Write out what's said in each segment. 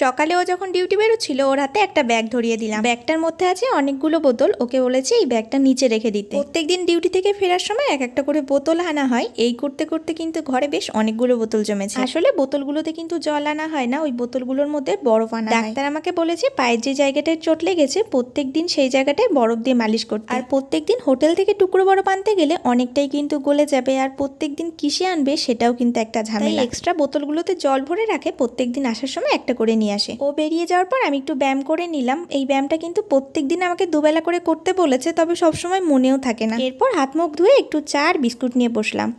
সকালে ও যখন ডিউটি বেরোচ্ছিল, ওর হাতে একটা ব্যাগ ধরিয়ে দিলাম। ব্যাগটার মধ্যে আছে অনেকগুলো বোতল, ওকে বলেছে এই ব্যাগটা নিচে রেখে দিতে। প্রত্যেকদিন ডিউটি থেকে ফেরার সময় এক একটা করে বোতল আনা হয়। এই করতে করতে কিন্তু ঘরে বেশ অনেকগুলো বোতল জমেছে। আসলে বোতলগুলোতে কিন্তু জল আনা হয় না, ওই বোতলগুলোর মধ্যে বরফ আনা ডাক্তার আমাকে বলেছে পায়ের যে জায়গাটায় চোট লেগেছে, প্রত্যেকদিন সেই জায়গাটায় বরফ দিয়ে মালিশ করতে। আর প্রত্যেকদিন হোটেল থেকে টুকরো বরফ আনতে গেলে অনেকটাই কিন্তু গলে যাবে, আর প্রত্যেকদিন কিসে আনবে সেটাও কিন্তু একটা ঝামেলা। এক্সট্রা বোতলগুলোতে জল ভরে রাখে, প্রত্যেকদিন আসার সময় একটা করে নিয়ে আসে। ও বেরিয়ে যাওয়ার পর আমি একটু ব্যায়াম করে নিলাম। এই ব্যায়ামটা কিন্তু প্রত্যেক দিন আমাকে দুবেলা করে করতে বলেছে, তবে সবসময় মনেও থাকে না। এরপর হাত মুখ ধুয়ে একটু চা আর বিস্কুট নিয়ে বসলাম।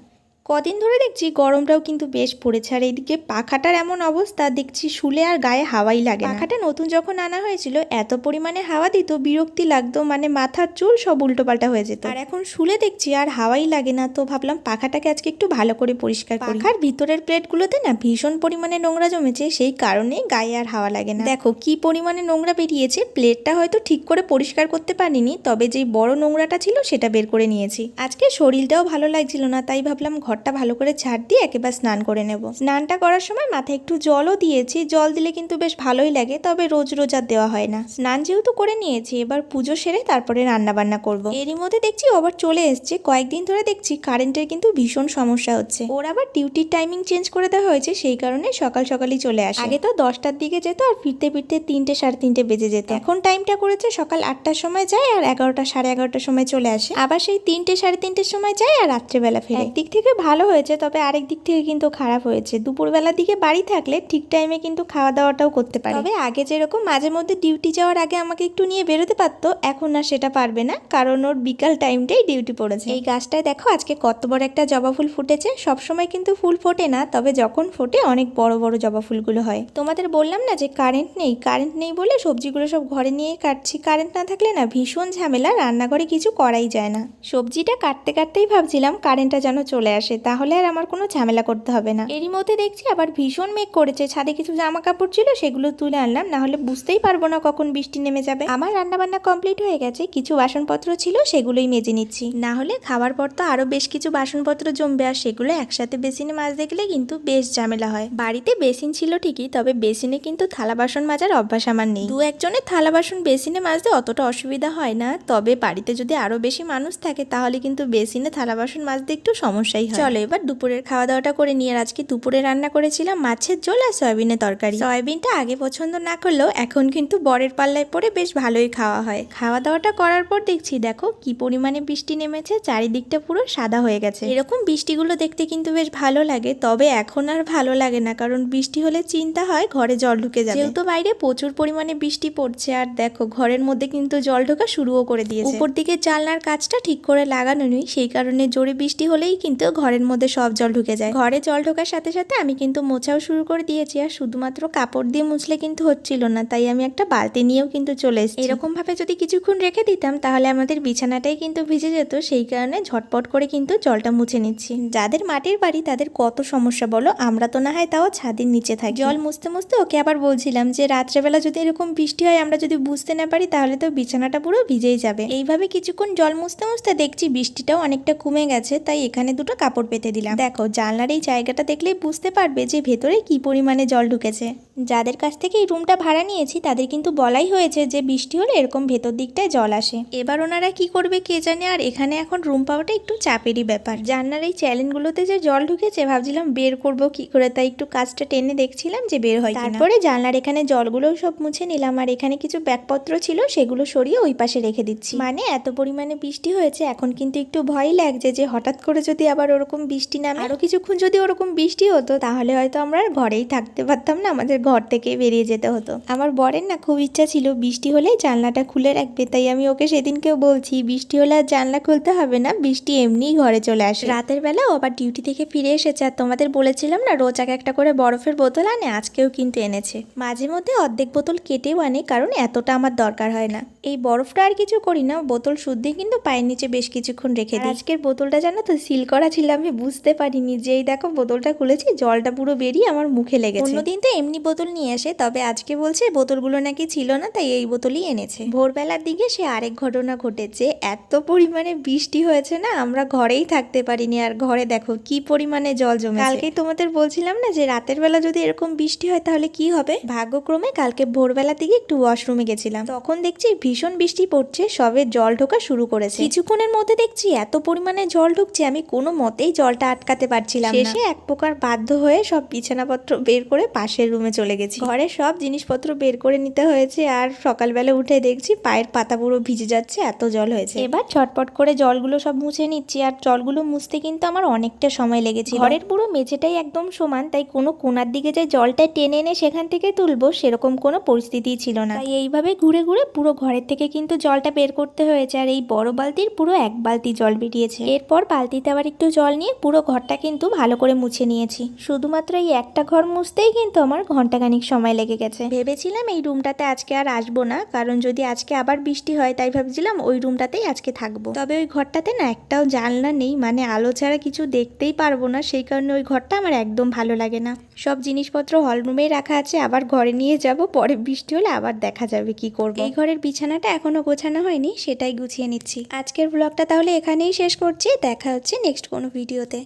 কদিন ধরে দেখছি গরমটাও কিন্তু বেশ পড়েছে আর এইদিকে পাখাটার এমন অবস্থা দেখছি শুলে আর গায়ে হাওয়াই লাগে পাখাটা নতুন যখন আনা হয়েছিল এত পরিমাণে হাওয়া দিত বিরক্তি লাগতো মানে মাথার চুল সব উল্টোপাল্টা হয়ে যেত। আর এখন শুলে দেখছি আর হাওয়াই লাগে না তো ভাবলাম পাখাটাকে আজকে একটু ভালো করে পরিষ্কার করি। পাখার ভিতরের প্লেটগুলোতে না ভীষণ পরিমাণে নোংরা জমেছে সেই কারণে গায়ে আর হাওয়া লাগে না। দেখো কি পরিমাণে নোংরা বেরিয়েছে প্লেটটা হয়তো ঠিক করে পরিষ্কার করতে পারিনি তবে যেই বড় নোংরাটা ছিল সেটা বের করে নিয়েছি। আজকে শরীরটাও ভালো লাগছিল না তাই ভাবলাম ঘরটা ভালো করে ঝাড় দিয়ে একেবারে স্নান করে নেব। স্নানটা করার সময় মাথায় একটু জলও দিয়েছি। জল দিলে কিন্তু বেশ ভালোই লাগে, তবে রোজ রোজ আর দেওয়া হয় না। স্নান যেহেতু করে নিয়েছি, এবার পুজো সেরে তারপরে রান্না বান্না করব। এরই মধ্যে দেখছি আবার চলে এসছে। কয়েকদিন ধরে দেখছি কারেন্টের কিন্তু ভীষণ সমস্যা হচ্ছে। ওর আবার ডিউটির টাইমিং চেঞ্জ করে দেওয়া হয়েছে, সেই কারণে সকাল সকালই চলে আসে। আগে তো দশটার দিকে যেত আর ফিরতে ফিরতে তিনটে সাড়ে তিনটে বেজে যেত। এখন টাইমটা করেছে সকাল আটটার সময় যায় আর এগারোটা সাড়ে এগারোটার সময় চলে আসে। আবার সেই তিনটে সাড়ে তিনটের সময় যায় আর রাত্রেবেলা ফেরে। একদিক থেকে ভালো হয়েছে তবে আরেক দিক থেকে কিন্তু খারাপ হয়েছে। দুপুরবেলার দিকে বাড়ি থাকলে ঠিক টাইমে কিন্তু খাওয়া দাওয়াটাও করতে পারে। তবে আগে যেরকম মাঝে মধ্যে ডিউটি যাওয়ার আগে আমাকে একটু নিয়ে বেরোতে পারতো এখন আর সেটা পারবে না কারণ ওর বিকাল টাইমটাই ডিউটি পড়েছে। এই গাছটায় দেখো আজকে কত বড় একটা জবা ফুল ফুটেছে। সবসময় কিন্তু ফুল ফোটে না তবে যখন ফোটে অনেক বড় বড় জবা ফুলগুলো হয়। তোমাদের বললাম না যে কারেন্ট নেই? কারেন্ট নেই বলে সবজিগুলো সব ঘরে নিয়ে কাটছি। কারেন্ট না থাকলে না ভীষণ ঝামেলা রান্নাঘরে কিছু করাই যায় না। সবজিটা কাটতে কাটতেই ভাবছিলাম কারেন্টটা যেন চলে আসে। তাহলে আর আমার কোনো ঝামেলা করতে হবে না। এরই মধ্যে দেখছি আবার ভীষণ মেঘ করেছে, ছাদে কিছু জামা কাপড় ছিল, সেগুলো তুলে আনলাম, না হলে বুঝতেই পারব না কখন বৃষ্টি নেমে যাবে। আমার রান্না বান্না কমপ্লিট হয়ে গেছে, কিছু বাসনপত্র ছিল, সেগুলোই মেজে নিচ্ছি। না হলে খাওয়ার পর তো আরও বেশ কিছু বাসনপত্র জমবে, আর সেগুলো একসাথে বেসিনে মাছ দেখলে কিন্তু বেশ ঝামেলা হয়। বাড়িতে বেসিন ছিল ঠিকই, তবে বেসিনে কিন্তু থালা বাসন মাজার অভ্যাস আমার নেই। দু একজনের থালা বাসন বেসিনে মাজতে অতটা অসুবিধা হয় না, তবে বাড়িতে যদি আরও বেশি মানুষ থাকে, তাহলে কিন্তু বেসিনে থালা বাসন মাজতে একটু সমস্যাই হয়। চলো এবার দুপুরের খাওয়া দাওয়াটা করে নিয়ে আর আজকে দুপুরে রান্না করেছিলাম মাছের ঝোল আর সয়াবিনের তরকারি। সয়াবিনটা আগে পছন্দ না করলেও এখন কিন্তু বরের পাল্লায় পড়ে বেশ ভালোই খাওয়া হয়। খাওয়া দাওয়াটা করার পর দেখছি দেখো কি পরিমাণে বৃষ্টি নেমেছে চারিদিকটা পুরো সাদা হয়ে গেছে। এরকম বৃষ্টিগুলো দেখতে কিন্তু বেশ ভালো লাগে তবে এখন আর ভালো লাগে না কারণ বৃষ্টি হলে চিন্তা হয় ঘরে জল ঢুকে যাবে। যেহেতু বাইরে প্রচুর পরিমাণে বৃষ্টি পড়ছে আর দেখো ঘরের মধ্যে কিন্তু জল ঢোকা শুরুও করে দিয়েছে। উপর দিকে জানলার কাজটা ঠিক করে লাগানো নেই সেই কারণে জোরে বৃষ্টি হলেই কিন্তু ঘরের মধ্যে সব জল ঢুকে যায়। ঘরে জল ঢোকার সাথে সাথে আমি কিন্তু মোছাও শুরু করে দিয়েছি আর শুধুমাত্র কাপড় দিয়ে মুছলে কিন্তু হচ্ছিল না, তাই আমি একটা বালতি নিয়েও কিন্তু চলে এসেছি। এরকম ভাবে যদি কিছুক্ষণ রেখে দিতাম, তাহলে আমাদের বিছানাটাই কিন্তু ভিজে যেত, সেই কারণে ঝটপট করে কিন্তু জলটা মুছে নিচ্ছি। যাদের মাটির বাড়ি, তাদের কত সমস্যা বলো? আমরা তো না হয় তাও ছাদের নিচে থাকি। জল মুছতে মুছতে ওকে আবার বলছিলাম যে, রাত্রেবেলা যদি এরকম বৃষ্টি হয়, আমরা যদি বুঝতে না পারি, তাহলে তো বিছানাটা পুরো ভিজেই যাবে। এইভাবে কিছুক্ষণ জল মুছতে মুছতে দেখছি বৃষ্টিটাও অনেকটা কমে গেছে, তাই এখানে দুটো কাপড় পেতে দিলাম। দেখো, জানলার এই জায়গাটা দেখলেই বুঝতে পারবে যে ভেতরে কি পরিমাণে জল ঢুকেছে। যাদের কাছ থেকে এই রুমটা ভাড়া নিয়েছি, তাদের কিন্তু বলাই হয়েছে যে বৃষ্টি হলে এরকম ভেতর দিকটায় জল আসে। এবার ওনারা কি করবে কে জানে, আর এখানে এখন রুম পাওয়াটা একটু চাপেরই ব্যাপার। জানলার এই চ্যালেঞ্জগুলোতে যে জল ঢুকেছে, ভাবছিলাম বের করব কি করে, তাই একটু কাজটা টেনে দেখছিলাম যে বের হয় তারপরে জানলার এখানে জলগুলোও সব মুছে নিলাম, আর এখানে কিছু ব্যাগপত্র ছিল, সেগুলো সরিয়ে ওই পাশে রেখে দিচ্ছি। মানে এত পরিমাণে বৃষ্টি হয়েছে, এখন কিন্তু একটু ভয় লাগছে যে হঠাৎ করে যদি আবার ওরকম বৃষ্টি নামে? আরও কিছুক্ষণ যদি ওরকম বৃষ্টি হতো, তাহলে হয়তো আমরা ঘরেই থাকতে পারতাম না, আমাদের ঘর থেকে বেরিয়ে যেতে হতো। আমার বরের না খুব ইচ্ছা ছিল বৃষ্টি হলে জানলাটা খুলে রাখবে, তাই আমি ওকে সেদিনকেও বলছি, বৃষ্টি হলে আর জানলা খুলতে হবে না, বৃষ্টি এমনিই ঘরে চলে আসে। রাতের বেলা আবার ডিউটি থেকে ফিরে এসেছে, আর তোমাদের বলেছিলাম না, রোজ এক একটা করে বরফের বোতল আনে, আজকেও কিন্তু এনেছে। মাঝে মধ্যে অর্ধেক বোতল কেটেও আনে, কারণ এতটা আমার দরকার হয় না। এই বরফটা আর কিছু করি না, বোতল শুদ্ধি কিন্তু পায়ের নিচে বেশ কিছুক্ষণ রেখে দিই। আজকের বোতলটা জানো তো সিল করা ছিলাম বুঝতে পারিনি যেই দেখো বোতলটা খুলেছি জলটা পুরো বেরিয়ে আমার মুখে লেগেছে। অন্যদিন তো এমনি বোতল নিয়ে আসে তবে আজকে বলছে বোতলগুলো নাকি ছিল না তাই এই বোতলই এনেছে। ভোরবেলার দিকে সে আরেক ঘটনা ঘটেছে। এত পরিমাণে বৃষ্টি হয়েছে না আমরা ঘরেই থাকতে পারিনি। আর ঘরে দেখো কি পরিমাণে জল জমে কালকেই তোমাদের বলছিলাম না যে রাতের বেলা যদি এরকম বৃষ্টি হয় তাহলে কি হবে? ভাগ্যক্রমে কালকে ভোরবেলা দিকে একটু ওয়াশরুমে গেছিলাম। তখন দেখছি ভীষণ বৃষ্টি পড়ছে সবে জল ঢোকা শুরু করেছে। কিছুক্ষণের মধ্যে দেখছি এত পরিমাণে জল ঢুকছে আমি কোনো মতেই জলটা আটকাতে পারছিলাম শেষে এক প্রকার বাধ্য হয়ে সব বিছানাপত্র বের করে পাশের রুমে চলে গেছি। ঘরে সব জিনিসপত্র বের করে নিতে হয়েছে আর সকালবেলা উঠে দেখছি পায়ের পাতা পুরো ভিজে যাচ্ছে এত জল হয়েছে। এবার ছটপট করে জলগুলো সব মুছে নিচ্ছি আর জলগুলো মুছতে কিন্তু আমার অনেকটা সময় লেগেছে ঘরের পুরো মেঝেটাই একদম সমান তাই কোনো কোনার দিকে যে জলটা টেনে এনে সেখান থেকে তুলবো সেরকম কোনো পরিস্থিতিই ছিল না। তাই এইভাবে ঘুরে ঘুরে পুরো ঘরের থেকে কিন্তু জলটা বের করতে হয়েছে আর এই বড় বালতির পুরো এক বালতি জল বেরিয়েছে। এরপর বালতিতে আবার একটু জল নিয়ে পুরো ঘরটা কিন্তু ভালো করে মুছে নিয়েছি। শুধুমাত্র এই একটা ঘর মুছতেই কিন্তু আমার ঘন্টাখানিক সময় লেগে গেছে। ভেবেছিলাম এই রুমটাতে আজকে আর আসব না, কারণ যদি আজকে আবার বৃষ্টি হয় তাই ভাবছিলাম ওই রুমটাতেই আজকে থাকব। তবে ওই ঘরটাতে না একটাও জানলা নেই মানে আলো ছাড়া কিছু দেখতেই পারব না, সেই কারণে ওই ঘরটা আমার একদম ভালো লাগে না। সব জিনিসপত্র হল রুমেই রাখা আছে, আবার ঘরে নিয়ে যাব, পরে বৃষ্টি হলে আবার দেখা যাবে কি করব। এই ঘরের বিছানাটা এখনও গোছানো হয়নি, সেটাই গুছিয়ে নিচ্ছি। আজকের ব্লগটা তাহলে এখানেই শেষ করছি, দেখা হচ্ছে নেক্সট কোনো ভিডিওতে।